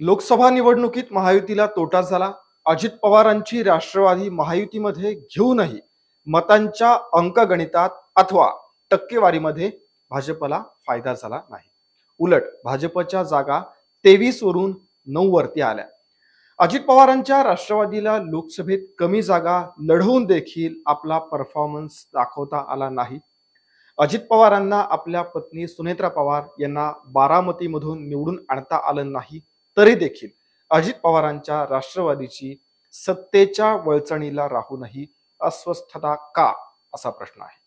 लोकसभा निवडणुकीत महायुतीला तोटा झाला. अजित पवारांची राष्ट्रवादी महायुतीमध्ये घेऊनही मतांच्या अंकगणितात अथवा टक्केवारीमध्ये भाजपला फायदा झाला नाही. उलट भाजपच्या जागा तेवीस वरून नऊ वरती आल्या. अजित पवारांच्या राष्ट्रवादीला लोकसभेत कमी जागा लढवून देखील आपला परफॉर्मन्स दाखवता आला नाही. अजित पवारांना आपल्या पत्नी सुनेत्रा पवार यांना बारामतीमधून निवडून आणता आलं नाही. तरी देखील अजित पवारांच्या राष्ट्रवादीची सत्तेच्या वळचणीला राहूनही अस्वस्थता का असा प्रश्न आहे?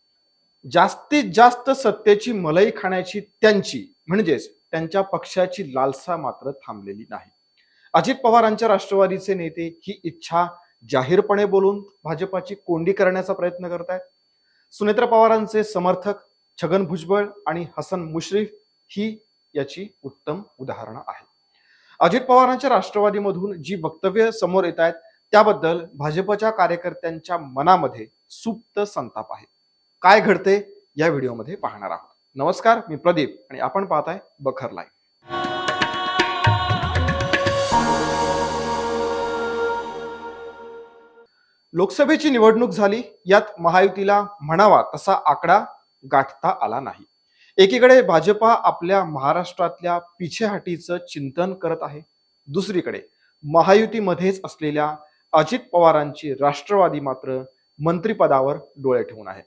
जास्तीत जास्त सत्तेची मलई खाण्याची त्यांची म्हणजेच त्यांच्या पक्षाची लालसा मात्र थांबलेली नाही. अजित पवारांच्या राष्ट्रवादीचे नेते ही इच्छा जाहीरपणे बोलून भाजपाची कोंडी करण्याचा प्रयत्न करत आहेत सुनेत्रा पवारांचे समर्थक छगन भुजबळ आणि हसन मुश्रीफ ही याची उत्तम उदाहरणं आहेत. अजित पवारांच्या राष्ट्रवादीमधून जी वक्तव्य समोर येत आहेत त्याबद्दल भाजपच्या कार्यकर्त्यांच्या मनामध्ये सुप्त संताप आहे. काय घडते या व्हिडिओमध्ये पाहणार आहोत. नमस्कार मी प्रदीप आणि आपण पाहताय बखर लाईव्ह. लोकसभेची निवडणूक झाली यात महायुतीला म्हणावा तसा आकडा गाठता आला नाही. एकीकडे भाजपा आपल्या महाराष्ट्रातल्या पिछेहाटीचं चिंतन करत आहे दुसरीकडे महायुतीमध्येच असलेल्या अजित पवारांची राष्ट्रवादी मात्र मंत्रिपदावर डोळे ठेवून आहे.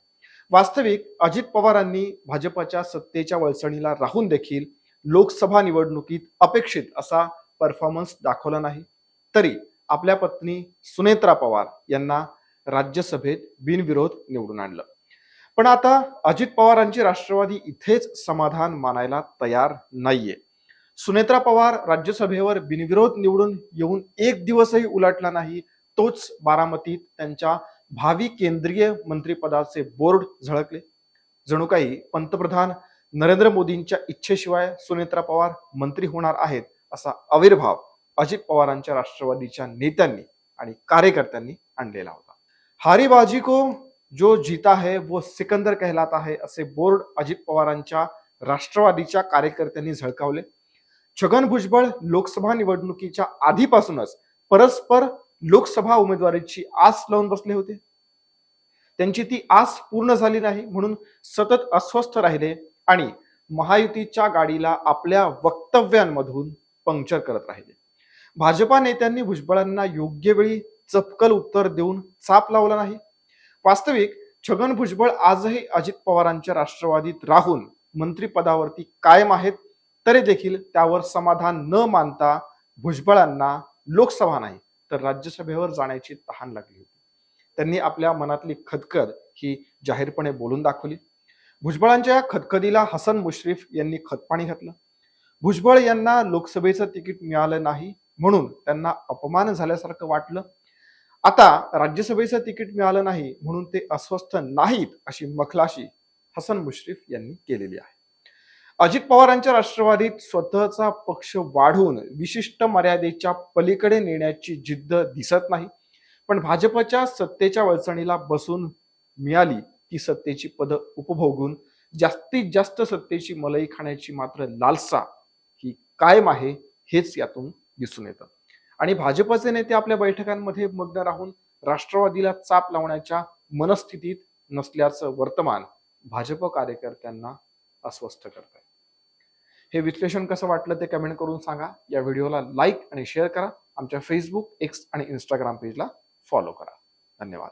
वास्तविक अजित पवारांनी भाजपच्या सत्तेच्या वळसणीला राहून देखील लोकसभा निवडणुकीत अपेक्षित असा परफॉर्मन्स दाखवला नाही. तरी आपल्या पत्नी सुनेत्रा पवार यांना राज्यसभेत बिनविरोध निवडून आणलं. पण आता अजित पवारांची राष्ट्रवादी इथेच समाधान मानायला तयार नाहीये. सुनेत्रा पवार राज्यसभेवर बिनविरोध निवडून येऊन एक दिवसही उलटला नाही तोच बारामतीत त्यांच्या भावी केंद्रीय मंत्रिपदाचे बोर्ड झळकले. जणू काही पंतप्रधान नरेंद्र मोदींच्या इच्छेशिवाय सुनेत्रा पवार मंत्री होणार आहेत असा आविर्भाव अजित पवारांच्या राष्ट्रवादीच्या नेत्यांनी आणि कार्यकर्त्यांनी आणलेला होता. हारी बाजी को जो जीता है वो सिकंदर कहलाता है असे बोर्ड अजित पवारांच्या राष्ट्रवादीच्या कार्यकर्त्यांनी झळकावले. छगन भुजबळ लोकसभा निवडणुकीच्या आधीपासूनच परस्पर लोकसभा उमेदवारीची आस लावून बसले होते. त्यांची ती आस पूर्ण झाली नाही म्हणून सतत अस्वस्थ राहिले आणि महायुतीच्या गाडीला आपल्या वक्तव्यांमधून पंक्चर करत राहिले. भाजपा नेत्यांनी भुजबळांना योग्य वेळी चपकल उत्तर देऊन चाप लावला नाही. वास्तविक छगन भुजबळ आजही अजित पवारांच्या राष्ट्रवादीत राहून मंत्रिपदावरती कायम आहेत तरी देखील त्यावर समाधान न मानता भुजबळांना लोकसभा नाही तर राज्यसभेवर जाण्याची तहान लागली होती. त्यांनी आपल्या मनातली खदखद ही जाहीरपणे बोलून दाखवली. भुजबळांच्या या खदखदीला हसन मुश्रीफ यांनी खतपाणी घातलं. भुजबळ यांना लोकसभेचं तिकीट मिळालं नाही म्हणून त्यांना अपमान झाल्यासारखं वाटलं. आता राज्यसभेचं तिकीट मिळालं नाही म्हणून ते अस्वस्थ नाहीत अशी मखलाशी हसन मुश्रीफ यांनी केलेली आहे. अजित पवारांच्या राष्ट्रवादीत स्वतःचा पक्ष वाढवून विशिष्ट मर्यादेच्या पलीकडे नेण्याची जिद्द दिसत नाही पण भाजपच्या सत्तेच्या वळचणीला बसून मिळाली ती सत्तेची पद उपभोगून जास्तीत जास्त सत्तेची मलई खाण्याची मात्र लालसा ही कायम आहे हेच यातून दिसून येतं. आणि भाजपचे नेते आपल्या बैठकांमध्ये मग्न राहून राष्ट्रवादीला चाप लावण्याच्या मनस्थितीत नसल्याचं वर्तमान भाजप कार्यकर्त्यांना अस्वस्थ करत आहे हे विश्लेषण कसं वाटलं ते कमेंट करून सांगा. या व्हिडिओला लाईक आणि शेअर करा. आमच्या फेसबुक एक्स आणि इंस्टाग्राम पेजला फॉलो करा. धन्यवाद.